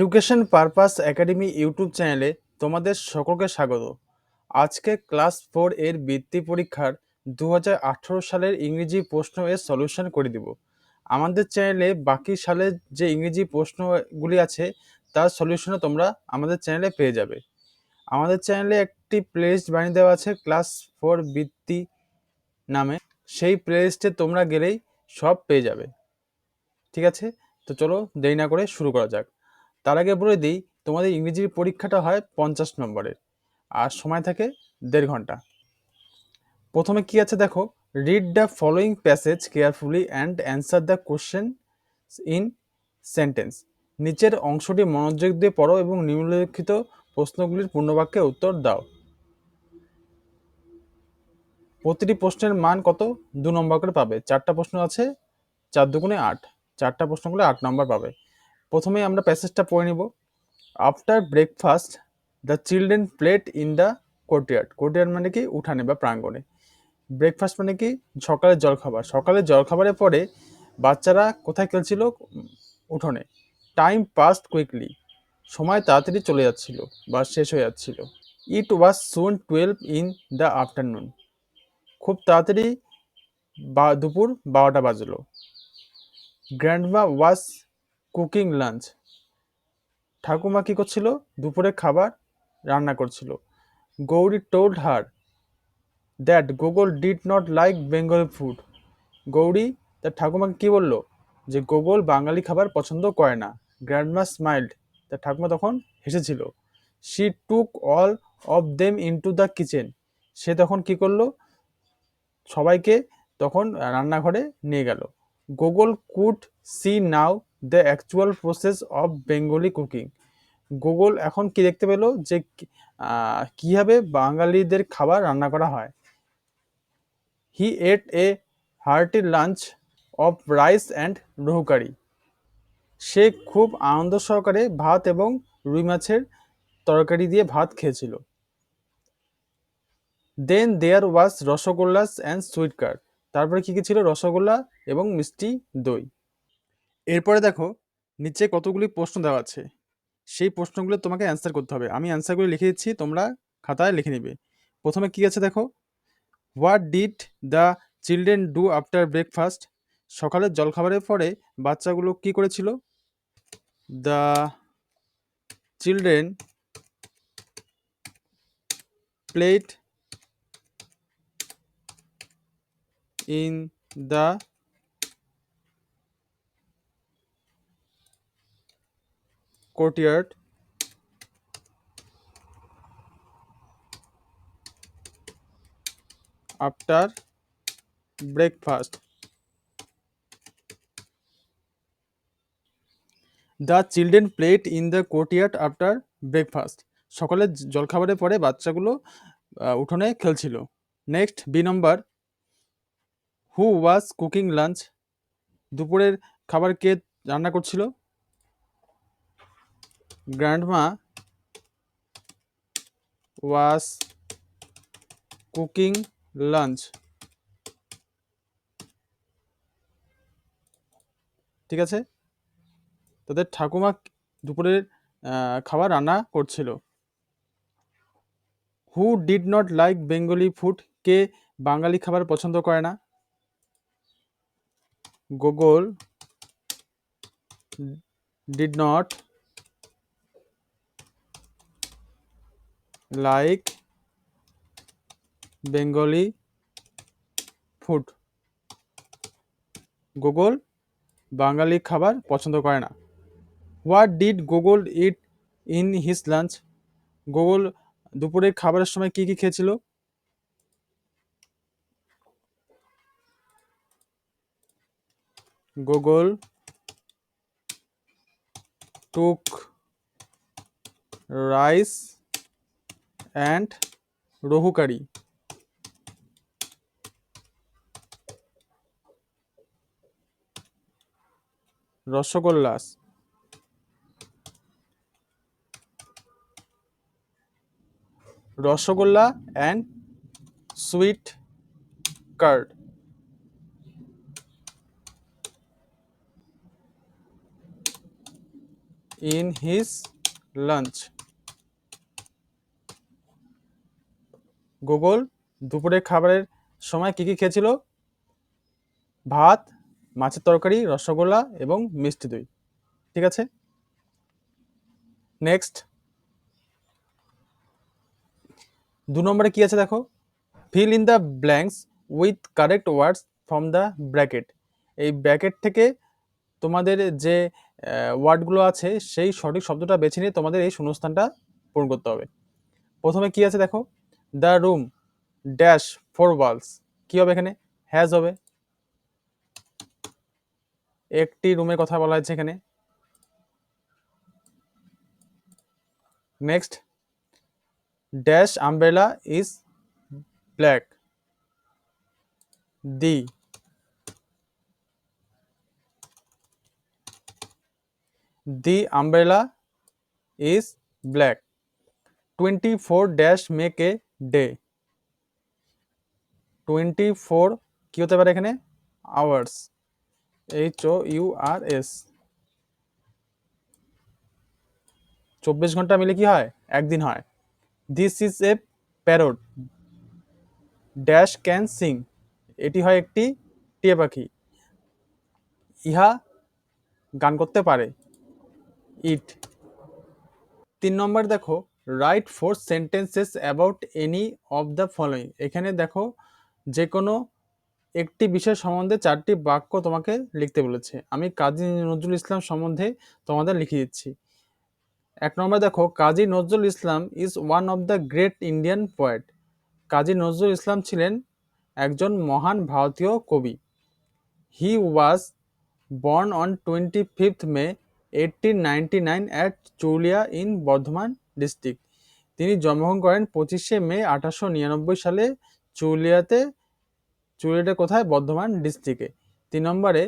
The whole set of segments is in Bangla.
এডুকেশন পারপাস একাডেমি ইউটিউব চ্যানেলে তোমাদের সকলকে স্বাগত। আজকে ক্লাস ফোর এর বৃত্তি পরীক্ষার দু হাজার আঠেরো সালের ইংরেজি প্রশ্ন এর সলিউশন করে দিব। আমাদের চ্যানেলে বাকি সালের যে ইংরেজি প্রশ্নগুলি আছে, তার সলিউশনও তোমরা আমাদের চ্যানেলে পেয়ে যাবে। আমাদের চ্যানেলে একটি প্লেলিস্ট বানিয়ে দেওয়া আছে ক্লাস ফোর বৃত্তি নামে। সেই প্লেলিস্টে তোমরা গেলেই সব পেয়ে যাবে। ঠিক আছে? তো চলো দেরি না করে শুরু করা যাক। তার আগে বলে দিই, তোমাদের ইংরেজির পরীক্ষাটা হয় পঞ্চাশ নম্বরের, আর সময় থাকে দেড় ঘণ্টা। প্রথমে কি আছে দেখো read the following passage carefully and answer the question in sentence নিচের অংশটি মনোযোগ দিয়ে পড়ো এবং নিম্নলিখিত প্রশ্নগুলির পূর্ণবাক্যে উত্তর দাও। প্রতিটি প্রশ্নের মান কত? দু নম্বর করে পাবে। চারটা প্রশ্ন আছে, চার দুগুণে আট। চারটা প্রশ্ন করলে আট নম্বর পাবে। প্রথমে আমরা প্যাসেজটা পড়ে নিব। After breakfast the children played in the courtyard courtyard মানে কি? উঠানে বা প্রাঙ্গণে। ব্রেকফাস্ট মানে কি? সকালের জলখাবার। সকালের জলখাবারের পরে বাচ্চারা কোথায় খেলছিল? উঠোনে। টাইম পাস্ট কুইকলি সময় তাড়াতাড়ি চলে যাচ্ছিল বা শেষ হয়ে যাচ্ছিল। It was soon twelve in the afternoon খুব তাড়াতাড়ি বা দুপুর বারোটা বাজলো। Grandma was cooking lunch. ঠাকুমা কী করছিল? দুপুরে খাবার রান্না করছিল। Gauri told her that Gogol did not like Bengal food Gauri তার ঠাকুমাকে কী বলল? যে গোগল বাঙালি খাবার পছন্দ করে না। গ্র্যান্ডমা স্মাইল্ড তার ঠাকুমা তখন হেসেছিল। She took all of them into the kitchen সে তখন কি করল? সবাইকে তখন রান্নাঘরে নিয়ে গেল। Google could see now the actual process of Bengali cooking. Google এখন কি দেখতে পেল? যে কীভাবে বাঙালিদের খাবার রান্না করা হয়? He ate a hearty lunch of rice and rohu curry সে খুব আনন্দ সহকারে ভাত এবং রুই মাছের তরকারি দিয়ে ভাত খেয়েছিল। Then there was rasgullas and sweet curd তারপরে কী কী ছিল? রসগোল্লা এবং মিষ্টি দই। এরপরে দেখো, নিচে কতগুলি প্রশ্ন দেওয়া আছে। সেই প্রশ্নগুলো তোমাকে অ্যান্সার করতে হবে। আমি অ্যান্সারগুলো লিখে দিচ্ছি, তোমরা খাতায় লিখে নিবে। প্রথমে কি আছে দেখো? What did the children do after breakfast সকালের জলখাবারের পরে বাচ্চাগুলো কি করেছিল? The children played in the courtyard. After breakfast. The children played in the courtyard after breakfast সকালে জলখাবারের পরে বাচ্চাগুলো উঠোনে খেলছিল। Next B number who was cooking lunch দুপুরের খাবার কে রান্না করছিল? Grandma was cooking lunch. ঠিক আছে? তাদের ঠাকুমা দুপুরের খাবার রান্না করছিল। Who did not like Bengali food কে বাঙালি খাবার পছন্দ করে না? Google did not like Bengali food. Google বাঙালি খাবার পছন্দ করে না। What did Google eat in his lunch? Google দুপুরের খাবারের সময় কি কি খেয়েছিল? Google took rice rohu curry. Rasgullas. Rasgulla and sweet curd in his lunch Google দুপুরের খাবারের সময় কি কী খেয়েছিল? ভাত, মাছের তরকারি, রসগোল্লা এবং মিষ্টি দই। ঠিক আছে? নেক্সট দু নম্বরে কী আছে দেখো? Fill in the blanks with correct words from the bracket এই ব্র্যাকেট থেকে তোমাদের যে ওয়ার্ডগুলো আছে, সেই সঠিক শব্দটা বেছে নিয়ে তোমাদের এই শূন্যস্থানটা পূরণ করতে হবে। প্রথমে কি আছে দেখো? The room dash four walls. কি হবে এখানে? হ্যাজ হবে। একটি রুমের কথা বলা হয়েছে এখানে। Next. Dash umbrella is black. The. The umbrella is black. Twenty four dash make a day twenty four কী হতে পারে এখানে? Hours H O U R S চব্বিশ ঘণ্টা মিলে কি হয়? একদিন হয়। This is a parrot dash can sing এটি হয় একটি টিয়া পাখি। ইহা গান করতে পারে। ইট তিন নম্বর দেখো। Write four sentences about any of the following. এখানে দেখো যে কোনো একটি বিষয় সম্বন্ধে চারটি বাক্য তোমাকে লিখতে বলেছে। আমি কাজী নজরুল ইসলাম সম্বন্ধে তোমাদের লিখে দিচ্ছি। এক নম্বর দেখো, Kazi Nazrul Islam is one of the great Indian poet. Kazi Nazrul Islam ছিলেন একজন মহান ভারতীয় কবি। He was born on twenty fifth May eighteen ninety nine at Chaulia in Bardhaman district. তিনি জন্মগ্রহণ করেন পঁচিশে মে আঠারোশো নিরানব্বই সালে চৌলিয়াতে চৌলিয়াটা কোথায়? বর্ধমান ডিস্ট্রিক্টে। তিন নম্বরে,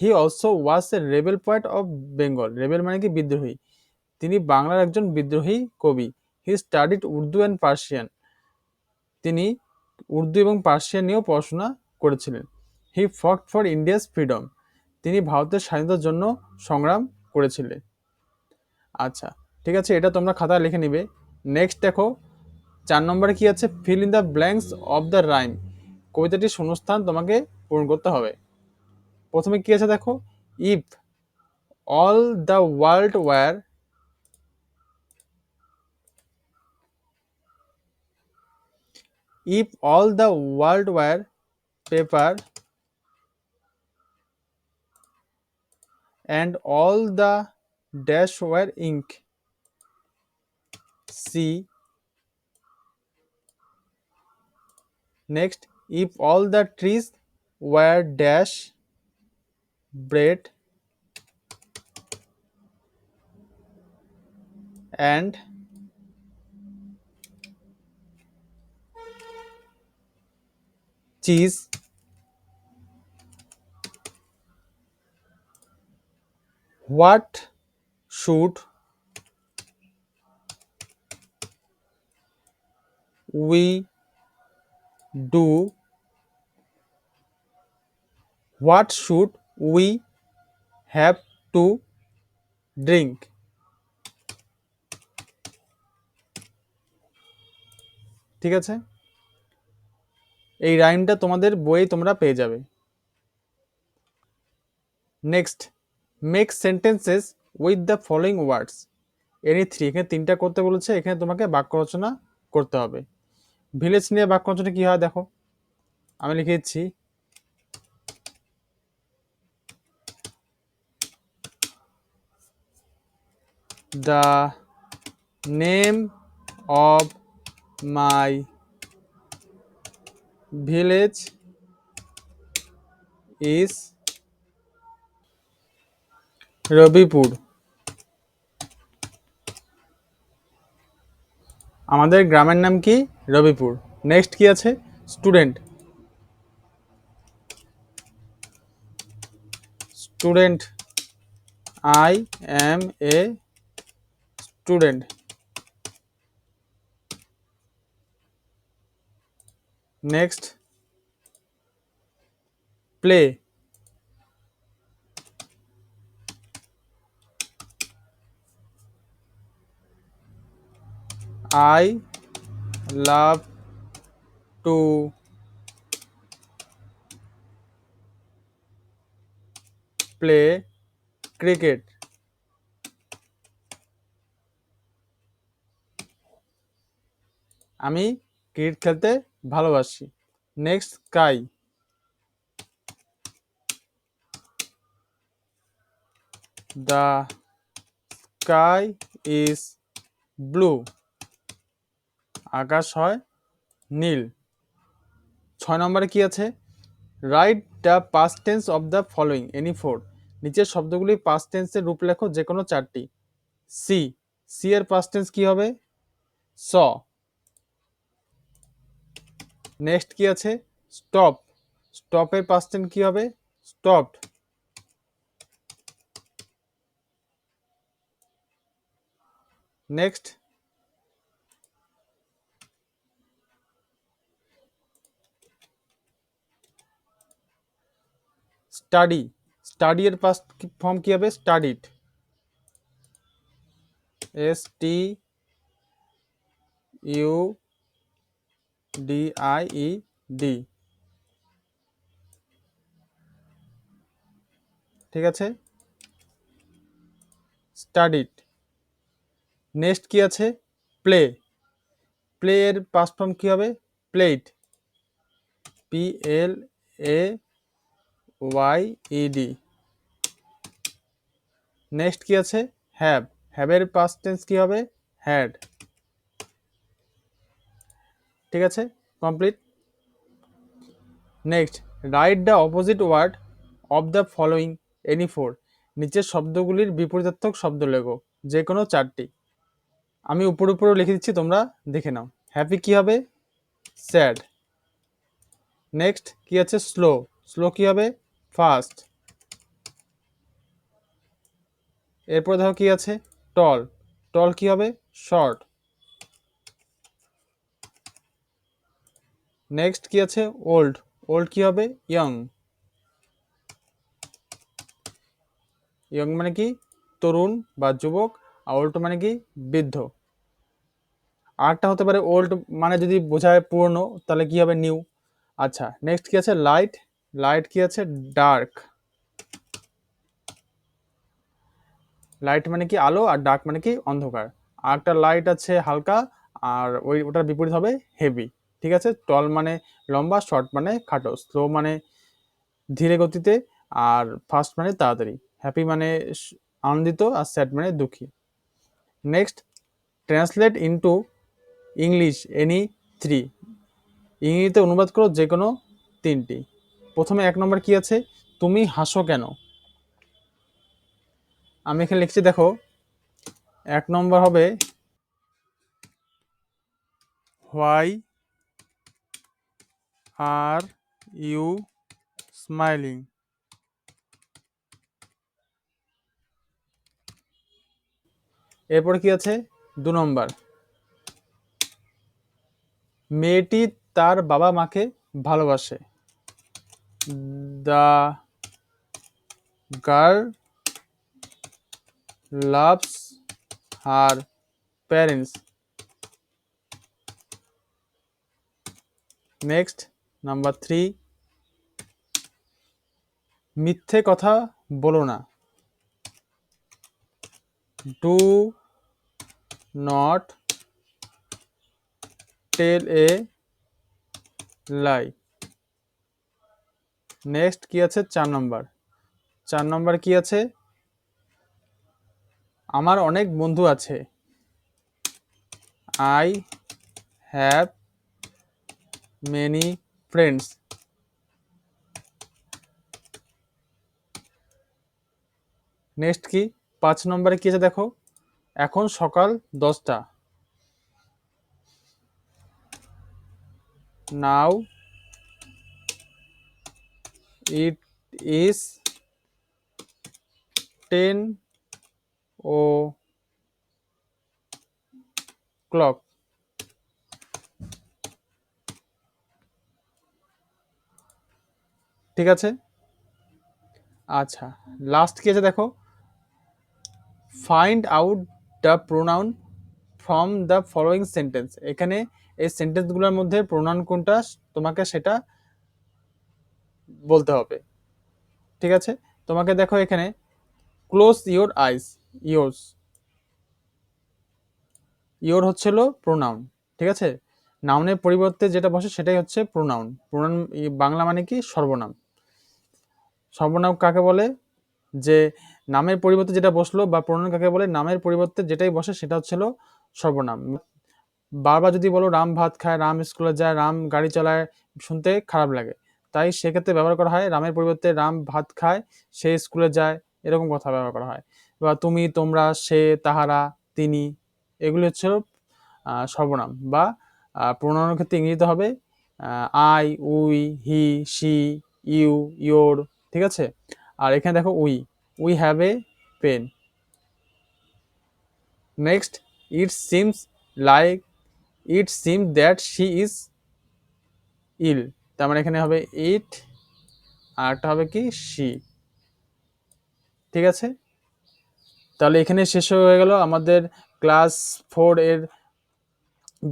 he also was a rebel poet of Bengal. Rebel মানে কি? বিদ্রোহী। তিনি বাংলার একজন বিদ্রোহী কবি। He studied Urdu and Persian. তিনি উর্দু এবং পার্সিয়ান নিয়েও পড়াশোনা করেছিলেন। হি ফট ফর ইন্ডিয়াস ফ্রিডম। তিনি ভারতের স্বাধীনতার জন্য সংগ্রাম করেছিলেন। আচ্ছা ঠিক আছে? এটা তোমরা খাতায় লিখে নিবে। নেক্সট দেখো, চার নম্বরে কি আছে? Fill in the blanks of the rhyme কবিতাটির শূন্যস্থান তোমাকে পূরণ করতে হবে। প্রথমে কি আছে দেখো? If all the world were if all the world were paper and all the dash were ink see next if all the trees were dash bread and cheese what should we do, what should we have to drink? ঠিক আছে? এই রাইমটা তোমাদের বইয়ে তোমরা পেয়ে যাবে। Next make sentences with the following words any three এখানে তিনটা করতে বলেছে, এখানে তোমাকে বাক্য রচনা করতে হবে। ভিলেজ নিয়ে বাক্য রচনা কী হয় দেখো। আমি লিখে দিচ্ছি। The name of my village is Rabipur আমাদের গ্রামের নাম কি? রবিপুর। নেক্সট কি আছে? Student student I am a student next play I love to play cricket আমি ক্রিকেট খেলতে ভালোবাসি। Next sky the sky is blue আকাশ হয় নীল। ছয় নম্বরে কি আছে? Write the past tense of the following any four নিচের শব্দগুলি পাস্ট টেন্সের রূপ লেখো যে কোনো চারটি। সি সি এর পাস্ট টেন্স কি হবে? স। নেক্সট কি আছে? স্টপ স্টপের পাস্ট টেন্স কি হবে? স্টপড নেক্সট স্টাডি স্টাডি এর পাস্ট ফর্ম কি হবে? Studied S T U D I E D ঠিক আছে? স্টাডিড নেক্সট কি আছে? প্লে প্লে এর পাস্ট ফর্ম কি হবে? Played P L A Y E D next কি আছে? হ্যাভ হ্যাভের পাস্ট টেন্স কি হবে? হ্যাড ঠিক আছে? Complete next write the opposite word of the following any four নিচের শব্দগুলির বিপরীতার্থক শব্দ লেখো যে কোনো চারটি। আমি উপর উপরেও লিখে দিচ্ছি, তোমরা দেখে নাও। হ্যাপি কি হবে? স্যাড নেক্সট কি আছে? স্লো স্লো কি হবে? ফাস্ট এরপর দেখো কি আছে? টল। টল কি হবে? শর্ট। নেক্সট কি আছে? ওল্ড। ওল্ড কি হবে? ইয়ং। ইয়ং মানে কি? তরুণ বা যুবক। আর ওল্ড মানে কি? বৃদ্ধ। আরটা হতে পারে ওল্ড মানে যদি বোঝায় পুরনো তাহলে কি হবে? নিউ। আচ্ছা নেক্সট কি আছে? লাইট। লাইট কি আছে? ডার্ক লাইট মানে কি আলো আর ডার্ক মানে কি অন্ধকার। আর একটা লাইট আছে হালকা আর ওই ওটার বিপরীত হবে হেভি ঠিক আছে? টল মানে লম্বা শর্ট মানে খাটো স্লো মানে ধীরে গতিতে আর ফাস্ট মানে তাড়াতাড়ি। হ্যাপি মানে আনন্দিত আর স্যাড মানে দুঃখী। Next translate into English any three ইংরেজিতে অনুবাদ করো যে কোনো তিনটি। প্রথমে এক নম্বর কি আছে? তুমি হাসো কেন? আমি এখানে লিখছি, দেখো, এক নম্বর হবে, হোয়াই আর ইউ স্মাইলিং? এরপর কি আছে? দু নম্বর। মেয়েটি তার বাবা মাকে ভালোবাসে। The girl loves her parents. Next, number three. মিথ্যে কথা বলো না। Do not tell a lie. Next কি আছে? চার নম্বর। চার নম্বর কি আছে? আমার অনেক বন্ধু আছে। I have many friends. Next কি? পাঁচ নম্বরে কি আছে দেখো? এখন সকাল দশটা। Now is ten o'clock ঠিক আছে? আচ্ছা লাস্ট কি আছে দেখো? Find out the pronoun from the following sentence এখানে এই সেন্টেন্সগুলোর মধ্যে প্রোনাউন কোনটা, তোমাকে সেটা বলতে হবে। ঠিক আছে? তোমাকে দেখো এখানে close your eyes yours your হচ্ছিল প্রোনাউন ঠিক আছে? নাউনের পরিবর্তে যেটা বসে সেটাই হচ্ছে প্রোনাউন প্রোনাউন বাংলা মানে কি? সর্বনাম। সর্বনাম কাকে বলে? যে নামের পরিবর্তে যেটা বসল বা প্রোনাউন কাকে বলে, নামের পরিবর্তে যেটাই বসে সেটা হচ্ছিল সর্বনাম। বারবার যদি বলো রাম ভাত খায়, রাম স্কুলে যায়, রাম গাড়ি চালায়, শুনতে খারাপ লাগে। তাই সেক্ষেত্রে ব্যবহার করা হয়, রামের পরিবর্তে রাম ভাত খায়, সে স্কুলে যায়, এরকম কথা ব্যবহার করা হয়। বা তুমি, তোমরা, সে, তাহারা, তিনি, এগুলি হচ্ছে সর্বনাম বা প্রণয়নের ক্ষেত্রে ইংরেজিতে হবে I, we, he she you, your, ঠিক আছে? আর এখানে দেখো we we have a pen next it seems like it seem that she is ill তার মানে এখানে হবে ইট আর একটা হবে কি শি ঠিক আছে? তাহলে এখানে শেষ হয়ে গেল আমাদের ক্লাস ফোর এর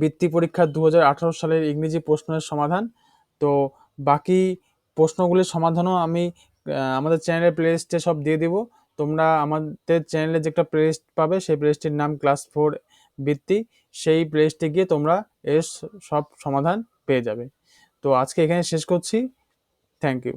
বৃত্তি পরীক্ষা দু সালের ইংরেজি প্রশ্নের সমাধান। তো বাকি প্রশ্নগুলির সমাধানও আমি আমাদের চ্যানেলের প্লেলিস্টে সব দিয়ে দিব। তোমরা আমাদের চ্যানেলে যে একটা প্লেলিস্ট পাবে, সেই প্লেলিস্টটির নাম ক্লাস ফোর বৃত্তি। সেই প্লেলিস্টে গিয়ে তোমরা এর সব সমাধান পেয়ে যাবে। তো আজকে এখানে শেষ করছি। Thank you